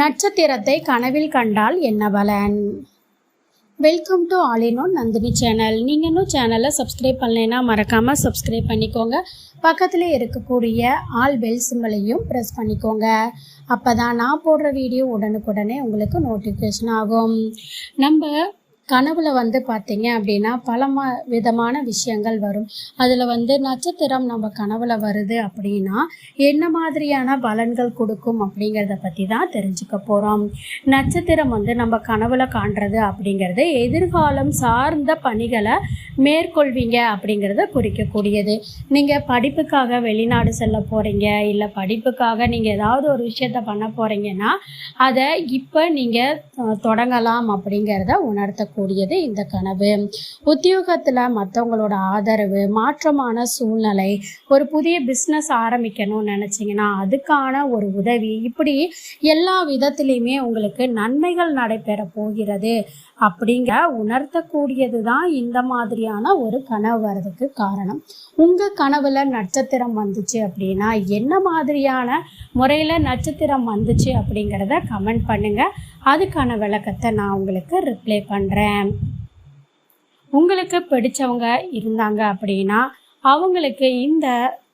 நட்சத்திரத்தை கனவில் கண்டால் என்ன பலன்? Welcome to all in one Nandini channel நீங்கள் இன்னும் சேனலை சப்ஸ்கிரைப் பண்ணலைன்னா மறக்காமல் சப்ஸ்கிரைப் பண்ணிக்கோங்க. பக்கத்தில் இருக்கக்கூடிய ஆல் பெல் சிம்பலையும் ப்ரெஸ் பண்ணிக்கோங்க. அப்போ தான் நான் போடுற வீடியோ உடனுக்குடனே உங்களுக்கு நோட்டிஃபிகேஷன் ஆகும். நம்ம கனவுல வந்து பார்த்தீங்க அப்படின்னா பல ம விதமான விஷயங்கள் வரும். அதில் வந்து நட்சத்திரம் நம்ம கனவுல வருது அப்படின்னா என்ன மாதிரியான பலன்கள் கொடுக்கும் அப்படிங்கிறத பற்றி தான் தெரிஞ்சுக்க போகிறோம் நட்சத்திரம் வந்து நம்ம கனவுல காண்றது அப்படிங்கிறது எதிர்காலம் சார்ந்த பணிகளை மேற்கொள்வீங்க அப்படிங்கிறத குறிக்கக்கூடியது. நீங்கள் படிப்புக்காக வெளிநாடு செல்ல போகிறீங்க இல்லை படிப்புக்காக நீங்கள் ஏதாவது ஒரு விஷயத்த பண்ண போகிறீங்கன்னா அதை இப்போ நீங்கள் தொடங்கலாம் அப்படிங்கிறத உணர்த்தக்கூடியது இந்த கனவு. உத்தியோகத்தில் மற்றவங்களோட ஆதரவு மாற்றமான சூழ்நிலை ஒரு புதிய பிஸ்னஸ் ஆரம்பிக்கணும்னு நினச்சிங்கன்னா அதுக்கான ஒரு உதவி. இப்படி எல்லா விதத்துலேயுமே உங்களுக்கு நன்மைகள் நடைபெற போகிறது அப்படிங்கிற உணர்த்தக்கூடியது தான் இந்த மாதிரி மாதிரியான ஒரு கனவு வர்றதுக்கு காரணம். உங்கள் கனவில் நட்சத்திரம் வந்துச்சு அப்படின்னா என்ன மாதிரியான முறையில் நட்சத்திரம் வந்துச்சு அப்படிங்கிறத கமெண்ட் பண்ணுங்கள் அதுக்கான விளக்கத்தை நான் உங்களுக்கு ரிப்ளை பண்ணுறேன் உங்களுக்கு பிடிச்சவங்க இருந்தாங்க அப்படின்னா அவங்களுக்கு இந்த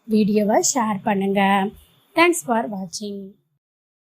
வீடியோவை ஷேர் பண்ணுங்கள் தேங்க்ஸ் ஃபார் வாட்சிங்